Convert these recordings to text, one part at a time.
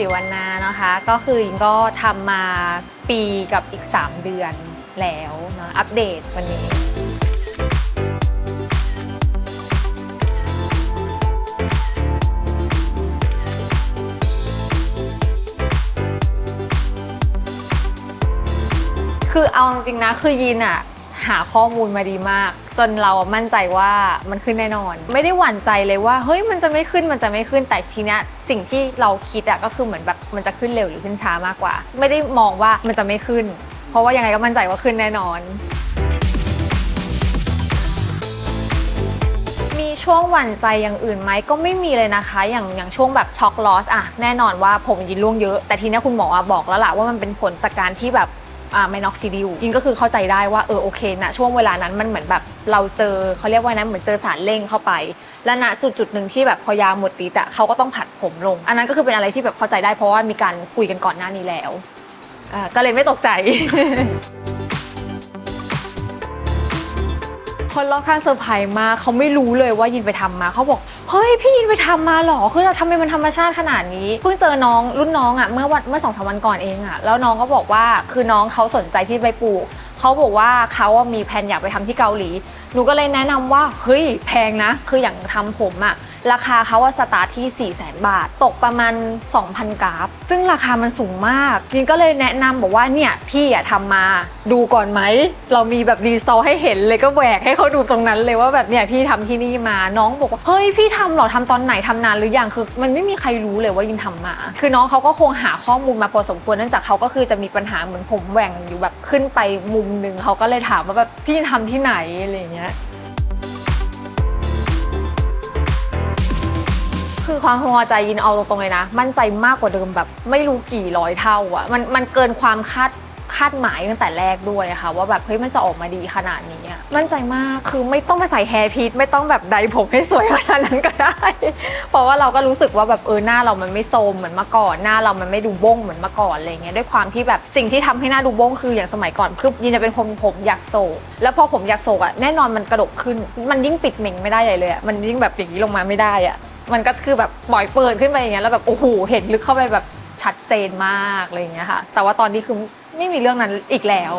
เกวลินศิวรรณานะคะ ก็คือยินก็ทำมาปีกับอีก 3 เดือนแล้วเนะอัปเดตวันนี้คือเอาจริงนะคือยินอะ หาข้อมูลมาดีมาก จนเรามั่นใจว่ามันขึ้นแน่นอน ไม่ได้หวั่นใจเลยว่าเฮ้ยมันจะไม่ขึ้นมันจะไม่ขึ้นแต่ทีเนี้ยสิ่งที่เราคิดอะก็คือเหมือนแบบมันจะขึ้นเร็วหรือขึ้นช้ามากกว่า ไม่ได้มองว่ามันจะไม่ขึ้น เพราะว่ายังไงก็มั่นใจว่าขึ้นแน่นอน มีช่วงหวั่นใจอย่างอื่นไหมก็ไม่มีเลยนะคะ อย่างอย่างช่วงแบบช็อกลอสอะแน่นอนว่าผมยินล่วงเยอะแต่ทีเนี้ยคุณหมออะบอกแล้วล่ะว่ามันเป็นผลจากการที่แบบ ไมนอกซิดิวยินก็คือเข้าใจได้ว่าเออโอเคนะช่วงเวลานั้นมันเหมือนแบบเราเจอเขาเรียกว่านั้นเหมือนเจอสารเร่งเข้าไป และณจุดจุดหนึ่งที่แบบพอยาหมดฤทธิ์อะเขาก็ต้องผัดผมลง อันนั้นก็คือเป็นอะไรที่แบบเข้าใจได้เพราะว่ามีการคุยกันก่อนหน้านี้แล้วก็เลยไม่ตกใจ คนรอบข้างเซอร์ไพรส์มากเขาไม่รู้เลยว่ายินไปทำมาเขาบอกเฮ้ยพี่ยินไปทำมาหรอคือเราทำไมมันธรรมชาติขนาดนี้ เพิ่งเจอน้องรุ่นน้องอะ่ะเมื่อวันเมื่อสองสามวันก่อนเองอะ่ะแล้วน้องก็บอกว่าคือน้องเขาสนใจที่ไปปลูก เขาบอกว่าเขาอะมีแผนอยากไปทำที่เกาหลี หนูก็เลยแนะนำว่าเฮ้ยแพงนะ คืออย่างทำผมอะราคาเขาว่าสตาร์ทที่ 4 0 0 0 0 0บาท ตกประมาณ 2,000 กราฟ ซึ่งราคามันสูงมากยินก็เลยแนะนำบอกว่าเนี่ยพี่อะทำมาดูก่อนไหม เรามีแบบรีซอลให้เห็นเลยก็แหวกให้เขาดูตรงนั้นเลยว่าแบบเนี่ยพี่ทำที่นี่มา น้องบอกว่า เฮ้ยพี่ทำหรอทำตอนไหนทำนานหรือยัง คือ มันไม่มีใครรู้เลยว่ายินทำมา คือน้องเขาก็คงหาข้อมูลมาพอสมควรเนื่องจากเขาก็คือจะมีปัญหาเหมือนผมแหว่งอยู่แบบขึ้นไปมุมหนึ่งเขาก็เลยถามว่าแบบพี่ทำที่ไหนอะไรอย่างเงี้ยคือความพอใจยินเอาตรงๆเลยนะ มั่นใจมากกว่าเดิมแบบไม่รู้กี่ร้อยเท่าอะมันมันเกินความคาด คาดหมายตั้งแต่แรกด้วยค่ะ ว่าแบบเฮ้ยมันจะออกมาดีขนาดนี้อะมั่นใจมากคือไม่ต้องมาใส่แฮร์พีทไม่ต้องแบบไดผมให้สวยขนาดนั้นก็ได้ เพราะว่าเราก็รู้สึกว่าแบบเออหน้าเรามันไม่โทมเหมือนเมื่อก่อนหน้าเรามันไม่ดูบ้งเหมือนเมื่อก่อนอะไรเงี้ยด้วยความที่แบบสิ่งที่ทำให้หน้าดูบ้งคืออย่างสมัยก่อนคือยินจะเป็นคนผมอยากโศกแล้วพอผมอยากโศกอะแน่นอนมันกระดกขึ้น มันยิ่งปิดเหม่งไม่ได้ใหญ่เลยอะมันยิ่งแบบอย่างนี้ลงมาไม่ได้อะมันก็คือแบบปล่อยเปิดขึ้นไปอย่างเงี้ยแล้วแบบโอ้โหเห็นลึกเข้าไปแบบ ชัดเจนมากอะไรอย่างเงี้ยค่ะ แต่ว่าตอนนี้คือไม่มีเรื่องนั้นอีกแล้ว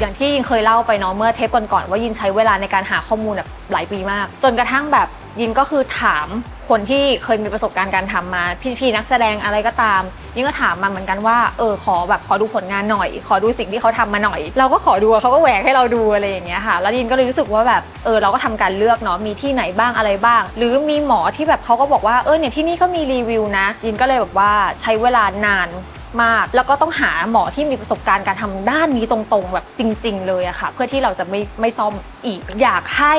อย่างที่ยินเคยเล่าไปเนาะเมื่อเทปก่อนๆว่ายินใช้เวลาในการหาข้อมูลแบบหลายปีมาก จนกระทั่งแบบยินก็คือถาม คนที่เคยมีประสบการณ์การทำมาพี่ๆนักแสดงอะไรก็ตามยินก็ถามมาเหมือนกันว่าเออขอแบบขอดูผลงานหน่อย ขอดูสิ่งที่เขาทำมาหน่อย เราก็ขอดูเขาก็แหวกให้เราดูอะไรอย่างเงี้ยค่ะแล้วยินก็เลยรู้สึกว่าแบบเออเราก็ทำการเลือกเนาะมีที่ไหนบ้างอะไรบ้าง หรือมีหมอที่แบบเขาก็บอกว่าเออเนี่ยที่นี่ก็มีรีวิวนะยินก็เลยแบบว่าใช้เวลานานมากแล้วก็ต้องหาหมอที่มีประสบการณ์การทำด้านนี้ตรงๆ แบบจริง ๆ เลยอะค่ะ เพื่อที่เราจะไม่ไม่ซ่อมอีกอยากให้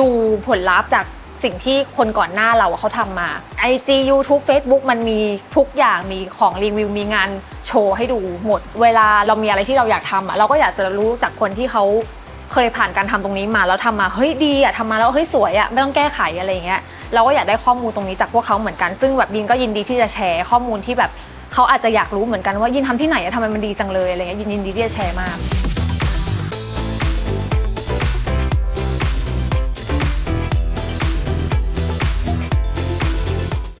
ดูผลลัพธ์จาก สิ่งที่คนก่อนหน้าเราเขาทำมา IG YouTube Facebook มันมีทุกอย่างมีของรีวิวมีงานโชว์ให้ดูหมด เวลาเรามีอะไรที่เราอยากทำอะเราก็อยากจะรู้จากคนที่เขาเคยผ่านการทำตรงนี้มาแล้วทำมาเฮ้ยดีอะทำมาแล้วเฮ้ยสวยอะไม่ต้องแก้ไขอะไรอย่างเงี้ยเราก็อยากได้ข้อมูลตรงนี้จากพวกเขาเหมือนกันซึ่งแบบยินก็ยินดีที่จะแชร์ข้อมูลที่แบบเขาอาจจะอยากรู้เหมือนกันว่ายินทำที่ไหนอะทำไมมันดีจังเลยอะไรเงี้ยยินยินดีที่จะแชร์มาก